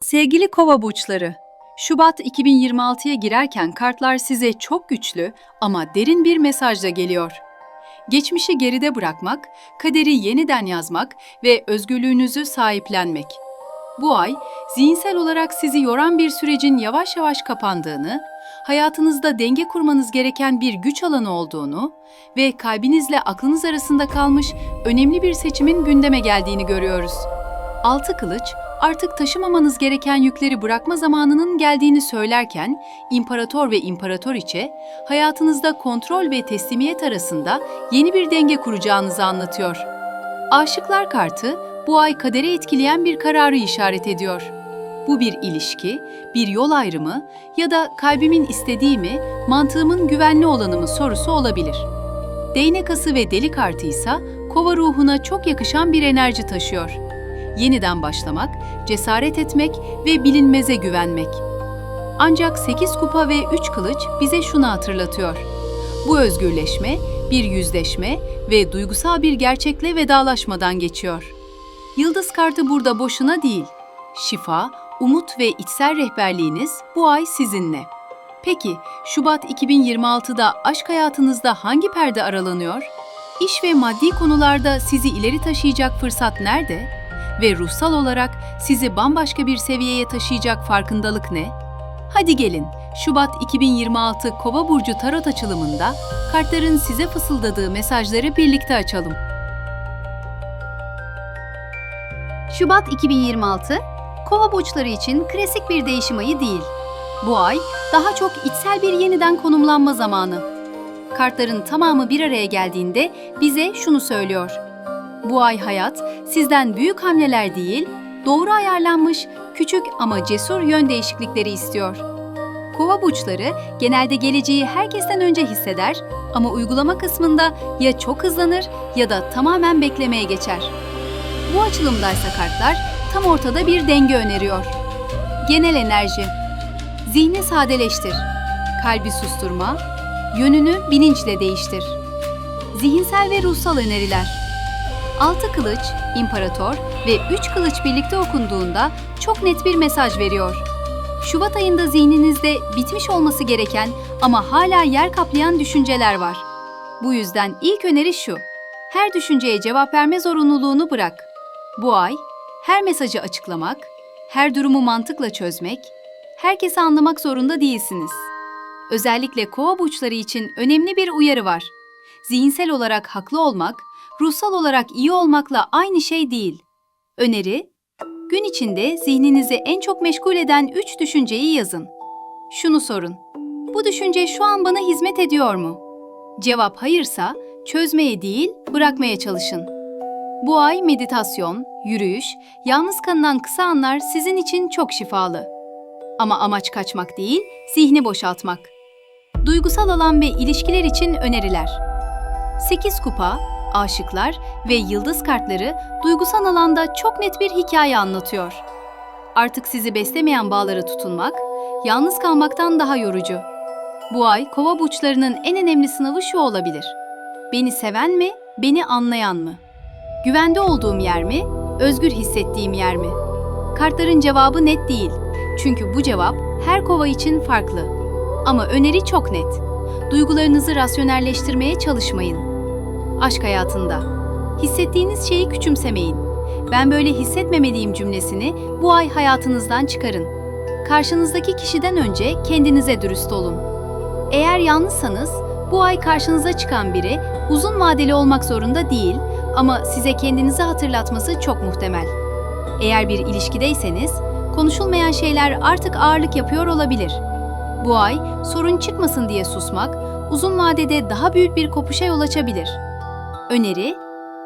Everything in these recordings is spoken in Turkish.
Sevgili kova burçları, Şubat 2026'ya girerken kartlar size çok güçlü ama derin bir mesajla geliyor. Geçmişi geride bırakmak, kaderi yeniden yazmak ve özgürlüğünüzü sahiplenmek. Bu ay, zihinsel olarak sizi yoran bir sürecin yavaş yavaş kapandığını, hayatınızda denge kurmanız gereken bir güç alanı olduğunu ve kalbinizle aklınız arasında kalmış önemli bir seçimin gündeme geldiğini görüyoruz. Altı kılıç, artık taşımamanız gereken yükleri bırakma zamanının geldiğini söylerken, imparator ve imparatoriçe, hayatınızda kontrol ve teslimiyet arasında yeni bir denge kuracağınızı anlatıyor. Aşıklar kartı, bu ay kaderi etkileyen bir kararı işaret ediyor. Bu bir ilişki, bir yol ayrımı ya da kalbimin istediği mi, mantığımın güvenli olanı mı sorusu olabilir. Değnek ası ve deli kartı ise kova ruhuna çok yakışan bir enerji taşıyor yeniden başlamak, cesaret etmek ve bilinmeze güvenmek. Ancak 8 kupa ve 3 kılıç bize şunu hatırlatıyor. Bu özgürleşme, bir yüzleşme ve duygusal bir gerçekle vedalaşmadan geçiyor. Yıldız kartı burada boşuna değil. Şifa, umut ve içsel rehberliğiniz bu ay sizinle. Peki, Şubat 2026'da aşk hayatınızda hangi perde aralanıyor? İş ve maddi konularda sizi ileri taşıyacak fırsat nerede? Ve ruhsal olarak sizi bambaşka bir seviyeye taşıyacak farkındalık ne? Hadi gelin, Şubat 2026 Kova burcu tarot açılımında kartların size fısıldadığı mesajları birlikte açalım. Şubat 2026, Kova burçları için klasik bir değişim ayı değil. Bu ay daha çok içsel bir yeniden konumlanma zamanı. Kartların tamamı bir araya geldiğinde bize şunu söylüyor. Bu ay hayat sizden büyük hamleler değil, doğru ayarlanmış küçük ama cesur yön değişiklikleri istiyor. Kova burçları genelde geleceği herkesten önce hisseder ama uygulama kısmında ya çok hızlanır ya da tamamen beklemeye geçer. Bu açılımdaysa kartlar tam ortada bir denge öneriyor. Genel enerji. Zihni sadeleştir. Kalbi susturma. Yönünü bilinçle değiştir. Zihinsel ve ruhsal öneriler. Altı kılıç, imparator ve üç kılıç birlikte okunduğunda çok net bir mesaj veriyor. Şubat ayında zihninizde bitmiş olması gereken ama hala yer kaplayan düşünceler var. Bu yüzden ilk öneri şu. Her düşünceye cevap verme zorunluluğunu bırak. Bu ay her mesajı açıklamak, her durumu mantıkla çözmek, herkesi anlamak zorunda değilsiniz. Özellikle kova burçları için önemli bir uyarı var. Zihinsel olarak haklı olmak, ruhsal olarak iyi olmakla aynı şey değil. Öneri, gün içinde zihninizi en çok meşgul eden üç düşünceyi yazın. Şunu sorun, bu düşünce şu an bana hizmet ediyor mu? Cevap hayırsa, çözmeye değil, bırakmaya çalışın. Bu ay meditasyon, yürüyüş, yalnız kalınan kısa anlar sizin için çok şifalı. Ama amaç kaçmak değil, zihni boşaltmak. Duygusal alan ve ilişkiler için öneriler. 8 kupa, aşıklar ve yıldız kartları duygusal alanda çok net bir hikaye anlatıyor. Artık sizi beslemeyen bağlara tutunmak, yalnız kalmaktan daha yorucu. Bu ay kova burçlarının en önemli sınavı şu olabilir. Beni seven mi, beni anlayan mı? Güvende olduğum yer mi, özgür hissettiğim yer mi? Kartların cevabı net değil. Çünkü bu cevap her kova için farklı. Ama öneri çok net. Duygularınızı rasyonelleştirmeye çalışmayın aşk hayatında. Hissettiğiniz şeyi küçümsemeyin. Ben böyle hissetmemeliyim cümlesini bu ay hayatınızdan çıkarın. Karşınızdaki kişiden önce kendinize dürüst olun. Eğer yalnızsanız bu ay karşınıza çıkan biri uzun vadeli olmak zorunda değil ama size kendinizi hatırlatması çok muhtemel. Eğer bir ilişkideyseniz konuşulmayan şeyler artık ağırlık yapıyor olabilir. Bu ay sorun çıkmasın diye susmak uzun vadede daha büyük bir kopuşa yol açabilir. Öneri,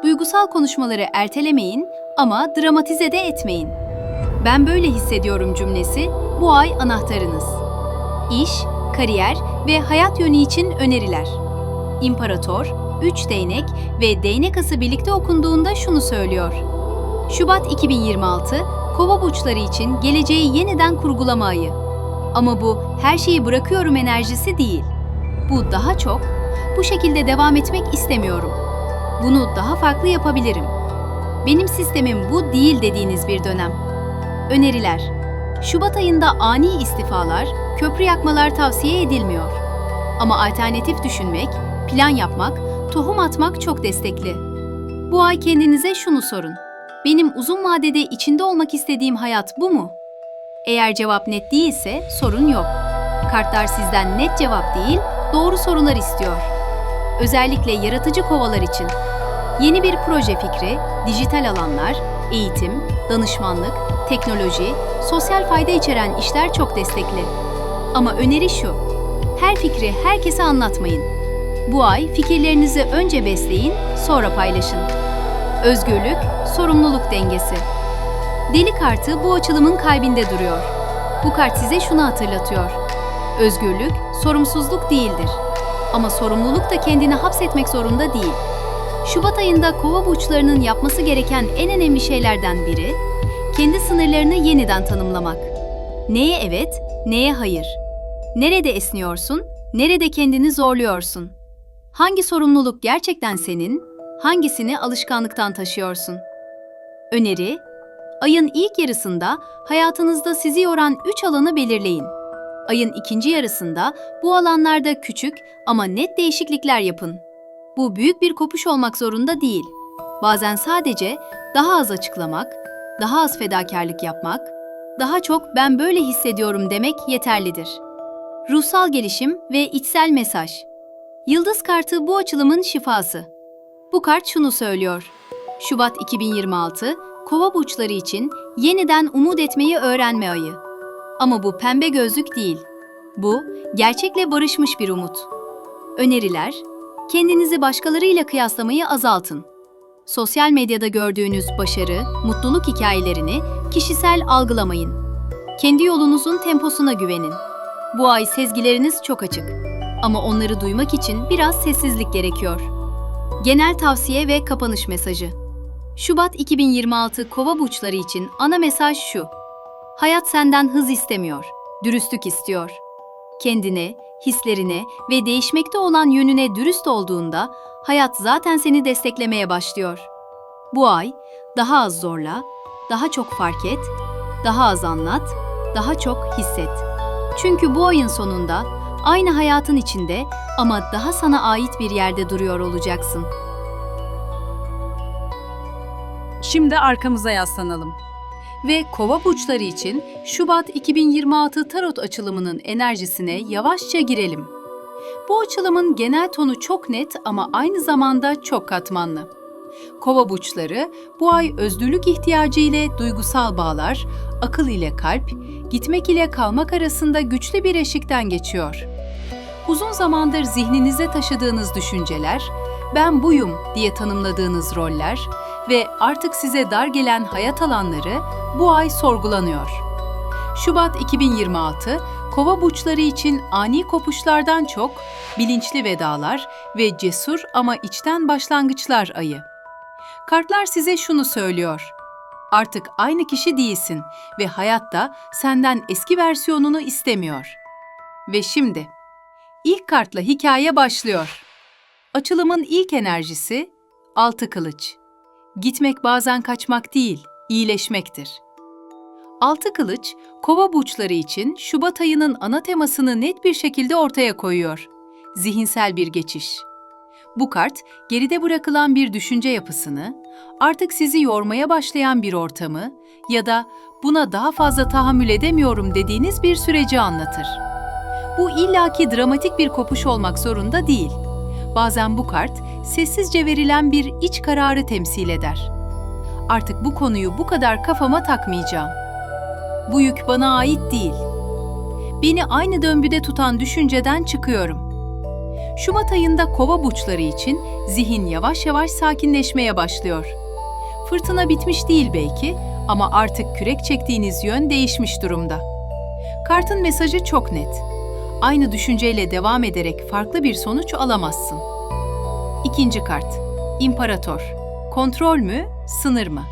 duygusal konuşmaları ertelemeyin ama dramatize de etmeyin. Ben böyle hissediyorum cümlesi bu ay anahtarınız. İş, kariyer ve hayat yönü için öneriler. İmparator, üç değnek ve değnek ası birlikte okunduğunda şunu söylüyor. Şubat 2026, kova burçları için geleceği yeniden kurgulama ayı. Ama bu her şeyi bırakıyorum enerjisi değil. Bu daha çok, bu şekilde devam etmek istemiyorum bunu daha farklı yapabilirim. Benim sistemim bu değil dediğiniz bir dönem. Öneriler. Şubat ayında ani istifalar, köprü yakmalar tavsiye edilmiyor. Ama alternatif düşünmek, plan yapmak, tohum atmak çok destekli. Bu ay kendinize şunu sorun. Benim uzun vadede içinde olmak istediğim hayat bu mu? Eğer cevap net değilse sorun yok. Kartlar sizden net cevap değil, doğru sorular istiyor. Özellikle yaratıcı kovalar için. Yeni bir proje fikri, dijital alanlar, eğitim, danışmanlık, teknoloji, sosyal fayda içeren işler çok destekli. Ama öneri şu, her fikri herkese anlatmayın. Bu ay fikirlerinizi önce besleyin, sonra paylaşın. Özgürlük, sorumluluk dengesi. Deli kartı bu açılımın kalbinde duruyor. Bu kart size şunu hatırlatıyor. Özgürlük, sorumsuzluk değildir. Ama sorumluluk da kendini hapsetmek zorunda değil. Şubat ayında kova burçlarının yapması gereken en önemli şeylerden biri, kendi sınırlarını yeniden tanımlamak. Neye evet, neye hayır? Nerede esniyorsun, nerede kendini zorluyorsun? Hangi sorumluluk gerçekten senin, hangisini alışkanlıktan taşıyorsun? Öneri, ayın ilk yarısında hayatınızda sizi yoran üç alanı belirleyin. Ayın ikinci yarısında bu alanlarda küçük ama net değişiklikler yapın. Bu büyük bir kopuş olmak zorunda değil. Bazen sadece daha az açıklamak, daha az fedakarlık yapmak, daha çok ben böyle hissediyorum demek yeterlidir. Ruhsal gelişim ve içsel mesaj. Yıldız kartı bu açılımın şifası. Bu kart şunu söylüyor. Şubat 2026, kova burçları için yeniden umut etmeyi öğrenme ayı. Ama bu pembe gözlük değil. Bu, gerçekle barışmış bir umut. Öneriler, kendinizi başkalarıyla kıyaslamayı azaltın. Sosyal medyada gördüğünüz başarı, mutluluk hikayelerini kişisel algılamayın. Kendi yolunuzun temposuna güvenin. Bu ay sezgileriniz çok açık. Ama onları duymak için biraz sessizlik gerekiyor. Genel tavsiye ve kapanış mesajı. Şubat 2026 Kova burçları için ana mesaj şu. Hayat senden hız istemiyor, dürüstlük istiyor. Kendine, hislerine ve değişmekte olan yönüne dürüst olduğunda hayat zaten seni desteklemeye başlıyor. Bu ay daha az zorla, daha çok fark et, daha az anlat, daha çok hisset. Çünkü bu ayın sonunda aynı hayatın içinde ama daha sana ait bir yerde duruyor olacaksın. Şimdi arkamıza yaslanalım. Ve kova burçları için Şubat 2026 tarot açılımının enerjisine yavaşça girelim. Bu açılımın genel tonu çok net ama aynı zamanda çok katmanlı. Kova burçları bu ay özgürlük ihtiyacı ile duygusal bağlar, akıl ile kalp, gitmek ile kalmak arasında güçlü bir eşikten geçiyor. Uzun zamandır zihninize taşıdığınız düşünceler, ben buyum diye tanımladığınız roller ve artık size dar gelen hayat alanları bu ay sorgulanıyor. Şubat 2026, kova burçları için ani kopuşlardan çok bilinçli vedalar ve cesur ama içten başlangıçlar ayı. Kartlar size şunu söylüyor. Artık aynı kişi değilsin ve hayatta senden eski versiyonunu istemiyor. Ve şimdi ilk kartla hikaye başlıyor. Açılımın ilk enerjisi altı kılıç. Gitmek bazen kaçmak değil, iyileşmektir. Altı kılıç, kova burçları için Şubat ayının ana temasını net bir şekilde ortaya koyuyor. Zihinsel bir geçiş. Bu kart, geride bırakılan bir düşünce yapısını, artık sizi yormaya başlayan bir ortamı ya da buna daha fazla tahammül edemiyorum dediğiniz bir süreci anlatır. Bu illaki dramatik bir kopuş olmak zorunda değil. Bazen bu kart sessizce verilen bir iç kararı temsil eder. Artık bu konuyu bu kadar kafama takmayacağım. Bu yük bana ait değil. Beni aynı döngüde tutan düşünceden çıkıyorum. Şubat ayında kova burçları için zihin yavaş yavaş sakinleşmeye başlıyor. Fırtına bitmiş değil belki ama artık kürek çektiğiniz yön değişmiş durumda. Kartın mesajı çok net. Aynı düşünceyle devam ederek farklı bir sonuç alamazsın. İkinci kart. İmparator. Kontrol mü, sınır mı?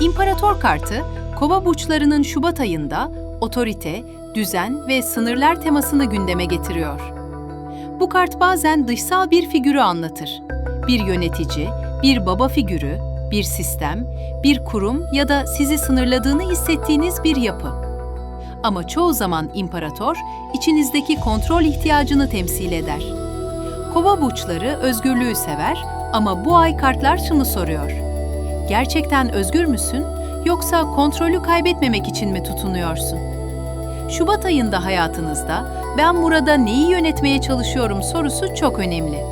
İmparator kartı, kova burçlarının Şubat ayında otorite, düzen ve sınırlar temasını gündeme getiriyor. Bu kart bazen dışsal bir figürü anlatır. Bir yönetici, bir baba figürü, bir sistem, bir kurum ya da sizi sınırladığını hissettiğiniz bir yapı. Ama çoğu zaman imparator, içinizdeki kontrol ihtiyacını temsil eder. Kova burçları özgürlüğü sever ama bu ay kartlar şunu soruyor. Gerçekten özgür müsün yoksa kontrolü kaybetmemek için mi tutunuyorsun? Şubat ayında hayatınızda ben burada neyi yönetmeye çalışıyorum sorusu çok önemli.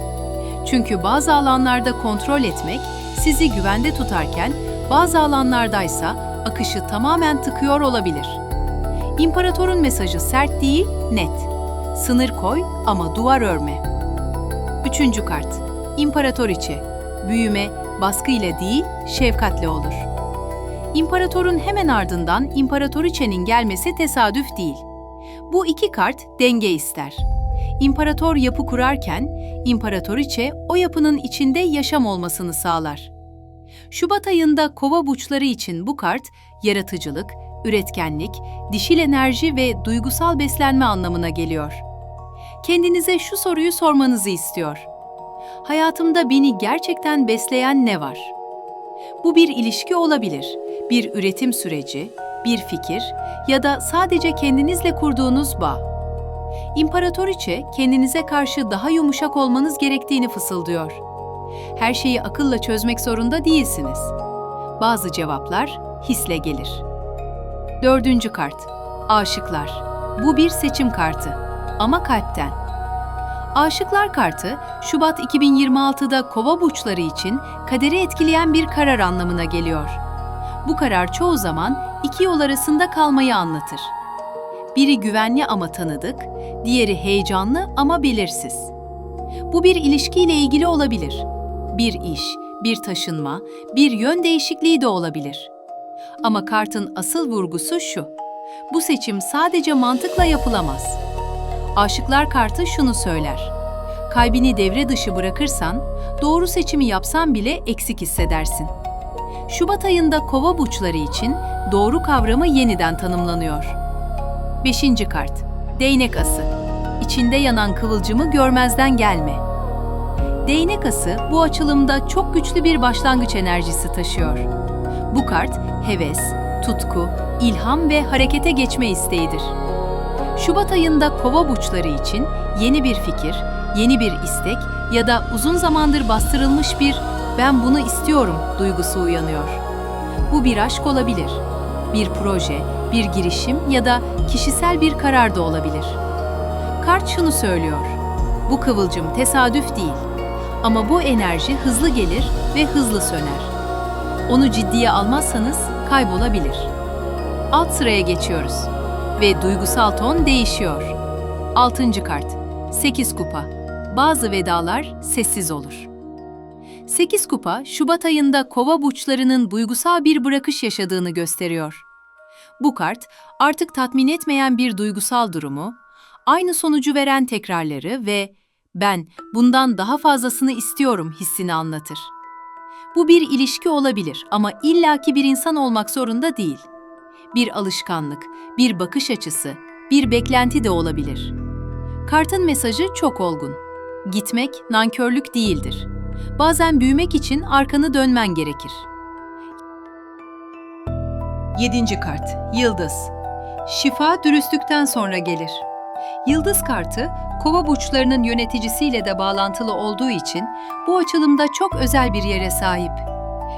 Çünkü bazı alanlarda kontrol etmek sizi güvende tutarken bazı alanlardaysa akışı tamamen tıkıyor olabilir. İmparatorun mesajı sert değil, net. Sınır koy ama duvar örme. Üçüncü kart. İmparatoriçe. Büyüme, baskı ile değil, şefkatle olur. İmparatorun hemen ardından İmparatoriçe'nin gelmesi tesadüf değil. Bu iki kart denge ister. İmparator yapı kurarken, İmparatoriçe o yapının içinde yaşam olmasını sağlar. Şubat ayında kova burçları için bu kart, yaratıcılık, üretkenlik, dişil enerji ve duygusal beslenme anlamına geliyor. Kendinize şu soruyu sormanızı istiyor. Hayatımda beni gerçekten besleyen ne var? Bu bir ilişki olabilir, bir üretim süreci, bir fikir ya da sadece kendinizle kurduğunuz bağ. İmparatoriçe kendinize karşı daha yumuşak olmanız gerektiğini fısıldıyor. Her şeyi akılla çözmek zorunda değilsiniz. Bazı cevaplar hisle gelir. Dördüncü kart. Aşıklar. Bu bir seçim kartı. Ama kalpten. Aşıklar kartı, Şubat 2026'da kova burçları için kaderi etkileyen bir karar anlamına geliyor. Bu karar çoğu zaman iki yol arasında kalmayı anlatır. Biri güvenli ama tanıdık, diğeri heyecanlı ama belirsiz. Bu bir ilişkiyle ilgili olabilir. Bir iş, bir taşınma, bir yön değişikliği de olabilir. Ama kartın asıl vurgusu şu. Bu seçim sadece mantıkla yapılamaz. Aşıklar kartı şunu söyler. Kalbini devre dışı bırakırsan, doğru seçimi yapsan bile eksik hissedersin. Şubat ayında kova burçları için doğru kavramı yeniden tanımlanıyor. 5. kart. Değnek ası. İçinde yanan kıvılcımı görmezden gelme. Değnek ası bu açılımda çok güçlü bir başlangıç enerjisi taşıyor. Bu kart heves, tutku, ilham ve harekete geçme isteğidir. Şubat ayında kova burçları için yeni bir fikir, yeni bir istek ya da uzun zamandır bastırılmış bir ben bunu istiyorum duygusu uyanıyor. Bu bir aşk olabilir, bir proje, bir girişim ya da kişisel bir karar da olabilir. Kart şunu söylüyor. Bu kıvılcım tesadüf değil. Ama bu enerji hızlı gelir ve hızlı söner. Onu ciddiye almazsanız kaybolabilir. Alt sıraya geçiyoruz ve duygusal ton değişiyor. 6. kart. 8 kupa. Bazı vedalar sessiz olur. 8 kupa, Şubat ayında kova burçlarının duygusal bir bırakış yaşadığını gösteriyor. Bu kart, artık tatmin etmeyen bir duygusal durumu, aynı sonucu veren tekrarları ve ben bundan daha fazlasını istiyorum hissini anlatır. Bu bir ilişki olabilir ama illaki bir insan olmak zorunda değil. Bir alışkanlık, bir bakış açısı, bir beklenti de olabilir. Kartın mesajı çok olgun. Gitmek nankörlük değildir. Bazen büyümek için arkanı dönmen gerekir. 7. kart Yıldız Şifa dürüstlükten sonra gelir. Yıldız kartı, kova burçlarının yöneticisiyle de bağlantılı olduğu için bu açılımda çok özel bir yere sahip.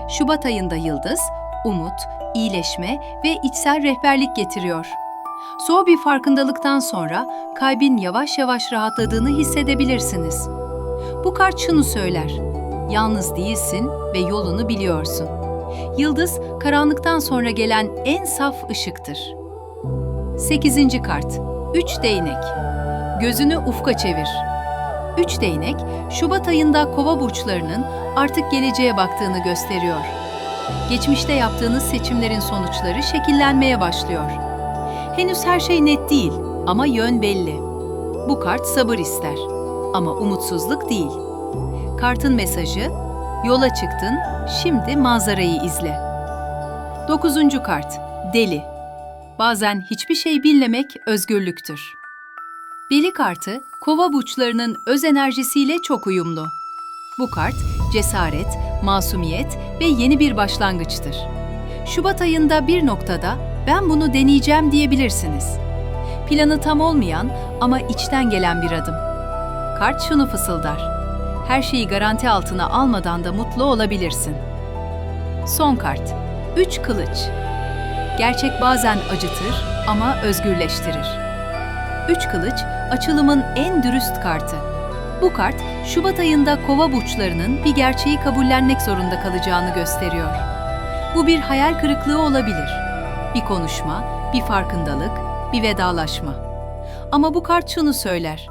Şubat ayında yıldız, umut, iyileşme ve içsel rehberlik getiriyor. Soğuk bir farkındalıktan sonra kalbin yavaş yavaş rahatladığını hissedebilirsiniz. Bu kart şunu söyler. Yalnız değilsin ve yolunu biliyorsun. Yıldız, karanlıktan sonra gelen en saf ışıktır. 8. kart. 3 değnek. Gözünü ufka çevir. 3 değnek, Şubat ayında kova burçlarının artık geleceğe baktığını gösteriyor. Geçmişte yaptığınız seçimlerin sonuçları şekillenmeye başlıyor. Henüz her şey net değil ama yön belli. Bu kart sabır ister ama umutsuzluk değil. Kartın mesajı, yola çıktın, şimdi manzarayı izle. 9. kart, deli. Bazen hiçbir şey bilmemek özgürlüktür. Deli kartı, kova burçlarının öz enerjisiyle çok uyumlu. Bu kart, cesaret, masumiyet ve yeni bir başlangıçtır. Şubat ayında bir noktada ben bunu deneyeceğim diyebilirsiniz. Planı tam olmayan ama içten gelen bir adım. Kart şunu fısıldar. Her şeyi garanti altına almadan da mutlu olabilirsin. Son kart. Üç kılıç. Gerçek bazen acıtır ama özgürleştirir. Üç kılıç açılımın en dürüst kartı. Bu kart Şubat ayında kova burçlarının bir gerçeği kabullenmek zorunda kalacağını gösteriyor. Bu bir hayal kırıklığı olabilir. Bir konuşma, bir farkındalık, bir vedalaşma. Ama bu kart şunu söyler.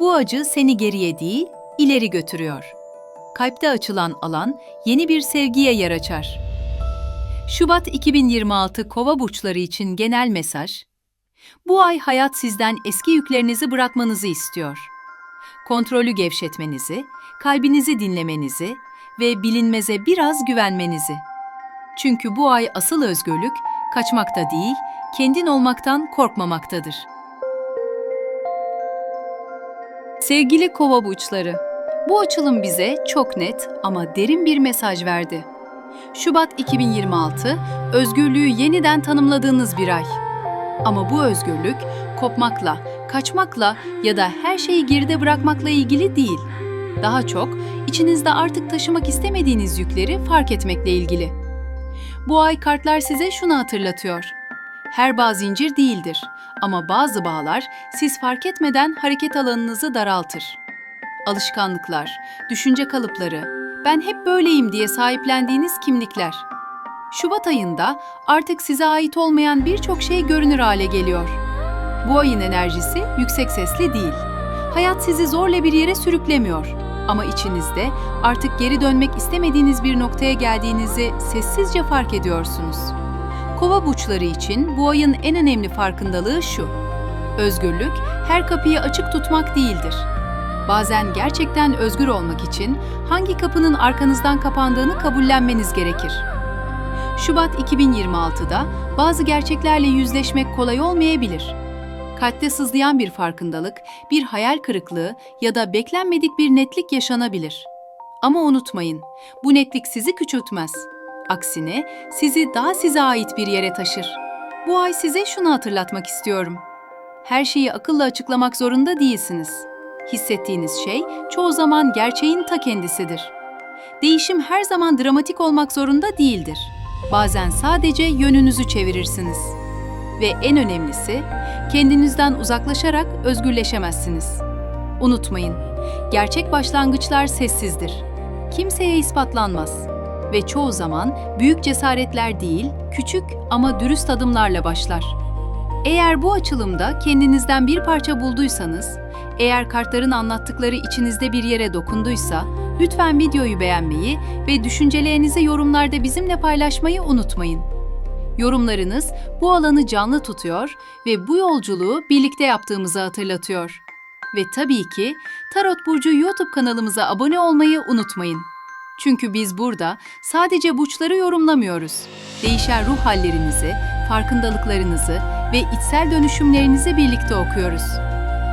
Bu acı seni geriye değil, ileri götürüyor. Kalpte açılan alan yeni bir sevgiye yer açar. Şubat 2026 Kova burçları için genel mesaj. Bu ay hayat sizden eski yüklerinizi bırakmanızı istiyor. Kontrolü gevşetmenizi, kalbinizi dinlemenizi ve bilinmeze biraz güvenmenizi. Çünkü bu ay asıl özgürlük kaçmakta değil, kendin olmaktan korkmamaktadır. Sevgili kova burçları, bu açılım bize çok net ama derin bir mesaj verdi. Şubat 2026, özgürlüğü yeniden tanımladığınız bir ay. Ama bu özgürlük kopmakla, kaçmakla ya da her şeyi geride bırakmakla ilgili değil. Daha çok içinizde artık taşımak istemediğiniz yükleri fark etmekle ilgili. Bu ay kartlar size şunu hatırlatıyor. Her bağ zincir değildir ama bazı bağlar siz fark etmeden hareket alanınızı daraltır. Alışkanlıklar, düşünce kalıpları, ben hep böyleyim diye sahiplendiğiniz kimlikler. Şubat ayında artık size ait olmayan birçok şey görünür hale geliyor. Bu ayın enerjisi yüksek sesli değil. Hayat sizi zorla bir yere sürüklemiyor. Ama içinizde artık geri dönmek istemediğiniz bir noktaya geldiğinizi sessizce fark ediyorsunuz. Kova burçları için bu ayın en önemli farkındalığı şu. Özgürlük her kapıyı açık tutmak değildir. Bazen gerçekten özgür olmak için hangi kapının arkanızdan kapandığını kabullenmeniz gerekir. Şubat 2026'da bazı gerçeklerle yüzleşmek kolay olmayabilir. Kalpte sızlayan bir farkındalık, bir hayal kırıklığı ya da beklenmedik bir netlik yaşanabilir. Ama unutmayın, bu netlik sizi küçültmez. Aksine sizi daha size ait bir yere taşır. Bu ay size şunu hatırlatmak istiyorum. Her şeyi akılla açıklamak zorunda değilsiniz. Hissettiğiniz şey çoğu zaman gerçeğin ta kendisidir. Değişim her zaman dramatik olmak zorunda değildir. Bazen sadece yönünüzü çevirirsiniz. Ve en önemlisi, kendinizden uzaklaşarak özgürleşemezsiniz. Unutmayın, gerçek başlangıçlar sessizdir. Kimseye ispatlanmaz ve çoğu zaman büyük cesaretler değil, küçük ama dürüst adımlarla başlar. Eğer bu açılımda kendinizden bir parça bulduysanız, eğer kartların anlattıkları içinizde bir yere dokunduysa, lütfen videoyu beğenmeyi ve düşüncelerinizi yorumlarda bizimle paylaşmayı unutmayın. Yorumlarınız bu alanı canlı tutuyor ve bu yolculuğu birlikte yaptığımızı hatırlatıyor. Ve tabii ki Tarot Burcu YouTube kanalımıza abone olmayı unutmayın. Çünkü biz burada sadece burçları yorumlamıyoruz. Değişen ruh hallerinizi, farkındalıklarınızı ve içsel dönüşümlerinizi birlikte okuyoruz.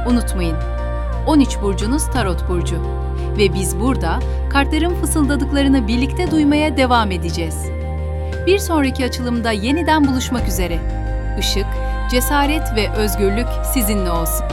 Unutmayın, 13 burcunuz Tarot Burcu ve biz burada kartların fısıldadıklarını birlikte duymaya devam edeceğiz. Bir sonraki açılımda yeniden buluşmak üzere. Işık, cesaret ve özgürlük sizinle olsun.